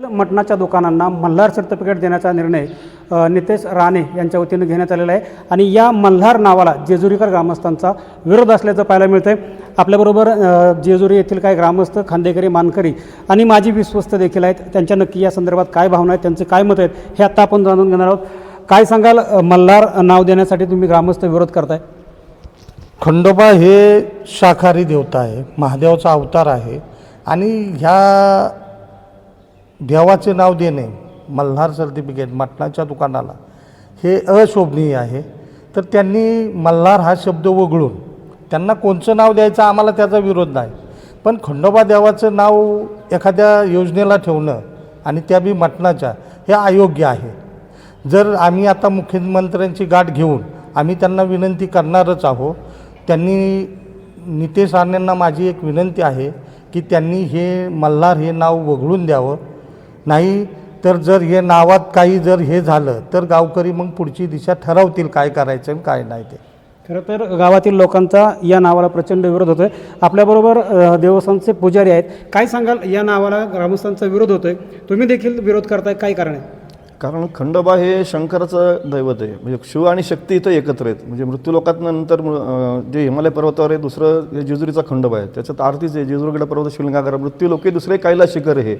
मटणाच्या दुकानांना मल्हार सर्टिफिकेट देण्याचा निर्णय नितेश राणे यांच्या वतीनं घेण्यात आलेला आहे. आणि या मल्हार नावाला जेजुरीकर ग्रामस्थांचा विरोध असल्याचं पाहायला मिळतं आहे आपल्याबरोबर जेजुरी येथील काही ग्रामस्थ खांदेकरी मानकरी आणि माजी विश्वस्त देखील आहेत. त्यांच्या नक्की या संदर्भात काय भावना आहेत त्यांचे काय मत आहेत हे आत्ता आपण जाणून घेणार आहोत. काय सांगाल मल्हार नाव देण्यासाठी तुम्ही ग्रामस्थ विरोध करताय? खंडोबा हे शाकाहारी देवता आहे महादेवाचा अवतार आहे. आणि ह्या देवाचे नाव देणे मल्हार सर्टिफिकेट मटणाच्या दुकानाला हे अशोभनीय आहे. तर त्यांनी मल्हार हा शब्द वगळून त्यांना कोणचं नाव द्यायचं आम्हाला त्याचा विरोध नाही. पण खंडोबा देवाचं नाव एखाद्या योजनेला ठेवणं आणि त्या बी मटणाच्या हे अयोग्य आहे. जर आम्ही आता मुख्यमंत्र्यांची गाठ घेऊन आम्ही त्यांना विनंती करणारच आहोत. त्यांनी नितेश राणेंना माझी एक विनंती आहे की त्यांनी हे मल्हार हे नाव वगळून द्यावं. नाही तर जर हे नावात काही जर हे झालं तर गावकरी मग पुढची दिशा ठरवतील काय करायचं आणि काय नाही ते. खरं तर गावातील लोकांचा या नावाला प्रचंड विरोध होतोय. आपल्याबरोबर देवस्थानचे पुजारी आहेत. काय सांगाल या नावाला ग्रामस्थांचा विरोध होतोय? तुम्ही देखील विरोध करताय काय कारण आहे? कारण खंडोबा हे शंकराचं दैवत आहे. म्हणजे शिव आणि शक्ती इथं एकत्र आहेत. म्हणजे मृत्यूलोकात नंतर जे हिमालय पर्वतावर आहे दुसरं हे जेजुरीचा खंडोबा आहे त्याच्यात आरतीच आहे. जेजुरीगड पर्वत शिवलिंगागर मृत्यूलोके दुसरे कैला शिखर हे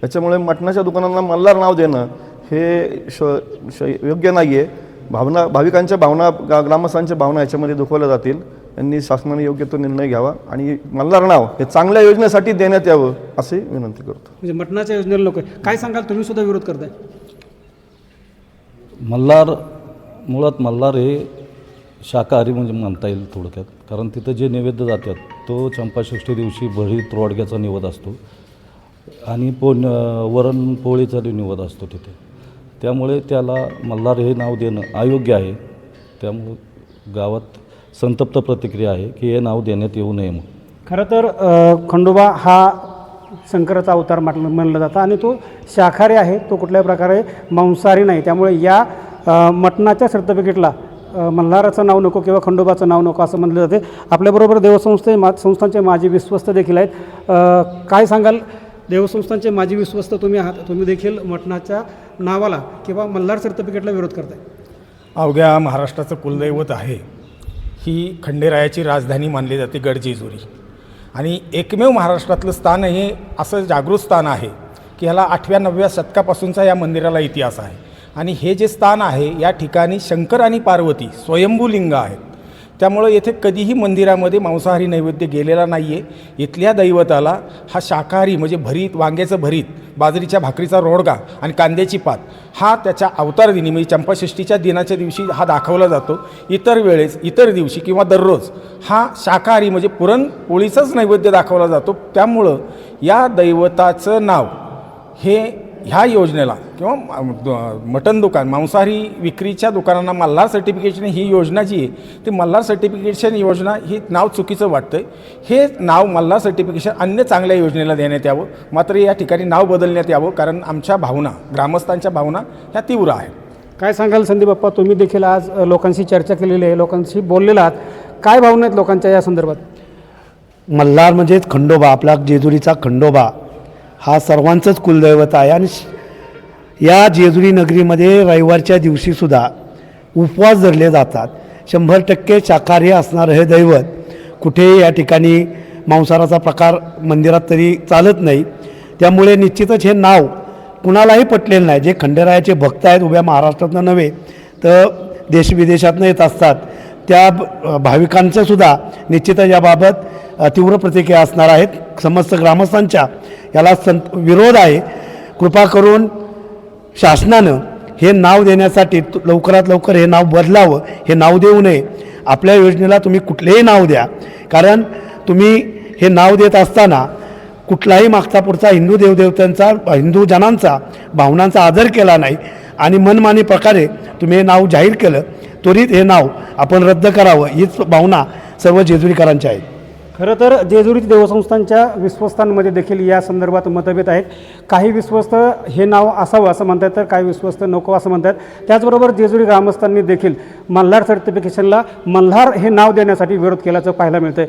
त्याच्यामुळे मटणाच्या दुकानांना मल्हार नाव देणं हे श श योग्य नाही आहे भावना भाविकांच्या भावना गा ग्रामस्थांच्या भावना याच्यामध्ये दुखवल्या जातील. त्यांनी शासनाने योग्य तो निर्णय घ्यावा आणि मल्हार नाव हे चांगल्या योजनेसाठी देण्यात यावं असे विनंती करतो. म्हणजे मटणाच्या योजनेला लोक काय सांगाल? तुम्ही सुद्धा विरोध करताय. मल्हार मुळात मल्हार हे शाकाहारी म्हणजे म्हणता येईल थोडक्यात. कारण तिथं जे नैवेद्य जातात तो चंपाषष्ठी दिवशी भरी त्रोडग्याचा निवद असतो. आणि पो वरण पोळीचा निवद असतो तिथे. त्यामुळे त्याला मल्हार हे नाव देणं अयोग्य आहे. त्यामुळं गावात संतप्त प्रतिक्रिया आहे की हे नाव देण्यात येऊ नये म्हणून. खरं तर खंडोबा हा शंकराचा अवतार म्हटलं म्हणलं जातं. आणि तो शाकाहारी आहे. तो कुठल्याही प्रकारे मांसाहारी नाही. त्यामुळे या मटणाच्या सर्टिफिकेटला मल्हाराचं नाव नको किंवा खंडोबाचं नाव नको असं म्हटलं जाते. आपल्याबरोबर देवसंस्थे मा संस्थांचे माजी विश्वस्त देखील आहेत. काय सांगाल? देवसंस्थांचे माजी विश्वस्त तुम्ही आहात. तुम्ही देखील मटणाच्या नावाला किंवा मल्हार सर्टिफिकेटला विरोध करताय. अवघ्या महाराष्ट्राचं कुलदैवत आहे. ही खंडेरायाची राजधानी मानली जाते गडजेजुरी आणि एकमेव महाराष्ट्रातलं स्थान हे असं जागृत स्थान आहे की ह्याला आठव्या नवव्या शतकापासूनचा या मंदिराला इतिहास आहे. आणि हे जे स्थान आहे या ठिकाणी शंकर आणि पार्वती स्वयंभू लिंग आहेत. त्यामुळं येथे कधीही मंदिरामध्ये मांसाहारी नैवेद्य गेलेला नाही आहे इथल्या दैवताला हा शाकाहारी म्हणजे भरीत वांग्याचं भरीत बाजरीच्या भाकरीचा रोडगा आणि कांद्याची पात हा त्याच्या अवतार दिनी म्हणजे चंपाषष्ठीच्या दिनाच्या दिवशी हा दाखवला जातो. इतर वेळेस इतर दिवशी किंवा दररोज हा शाकाहारी म्हणजे पुरणपोळीचाच नैवेद्य दाखवला जातो. त्यामुळं या दैवताचं नाव हे ह्या योजनेला किंवा म- द- मटण दुकान मांसाहारी विक्रीच्या दुकानांना मल्हार सर्टिफिकेशन ही योजना जी आहे ती मल्हार सर्टिफिकेशन योजना ही नाव चुकीचं वाटतं हे नाव मल्हार सर्टिफिकेशन अन्य चांगल्या योजनेला देण्यात यावं. मात्र या ठिकाणी नाव बदलण्यात यावं कारण आमच्या भावना ग्रामस्थांच्या भावना ह्या तीव्र आहेत. काय सांगाल संदीप बाप्पा? तुम्ही देखील आज लोकांशी चर्चा केलेली आहे लोकांशी बोललेला आहात. काय भावना आहेत लोकांच्या या संदर्भात? मल्हार म्हणजेच खंडोबा आपला जेजुरीचा खंडोबा. हा सर्वांचंच कुलदैवत आहे. आणि श- या जेजुरी नगरीमध्ये रविवारच्या दिवशीसुद्धा उपवास धरले जातात. शंभर टक्के शाकाहारी असणारं हे दैवत कुठेही या ठिकाणी मांसाहाराचा प्रकार मंदिरात तरी चालत नाही. त्यामुळे निश्चितच हे नाव कुणालाही पटलेलं नाही. जे खंडेरायाचे भक्त आहेत उभ्या महाराष्ट्रातनं नव्हे तर देशविदेशातनं येत असतात. त्या भाविकांचंसुद्धा निश्चितच याबाबत तीव्र प्रतिक्रिया असणार आहेत. समस्त ग्रामस्थांच्या याला संत विरोध आहे. कृपा करून शासनानं हे नाव देण्यासाठी लवकरात लवकर हे नाव बदलावं हे नाव देऊ नये. आपल्या योजनेला तुम्ही कुठलेही नाव द्या. कारण तुम्ही हे नाव देत असताना कुठलाही मागचा पुढचा हिंदू देवदेवतांचा हिंदू जनांचा भावनांचा आदर केला नाही. आणि मनमानी प्रकारे तुम्ही हे नाव जाहीर केलं त्वरित हे नाव आपण रद्द करावं हीच भावना सर्व जेजुरीकरांच्या आहेत खरं तर जेजुरी देवसंस्थांच्या विश्वस्तांमध्ये देखील या संदर्भात मतभेद आहेत. काही विश्वस्त हे नाव असावं असं म्हणतात तर काही विश्वस्त नको असं म्हणतात. त्याचबरोबर जेजुरी ग्रामस्थांनी देखील मल्हार सर्टिफिकेशनला मल्हार हे नाव देण्यासाठी विरोध केल्याचं पाहायला मिळतं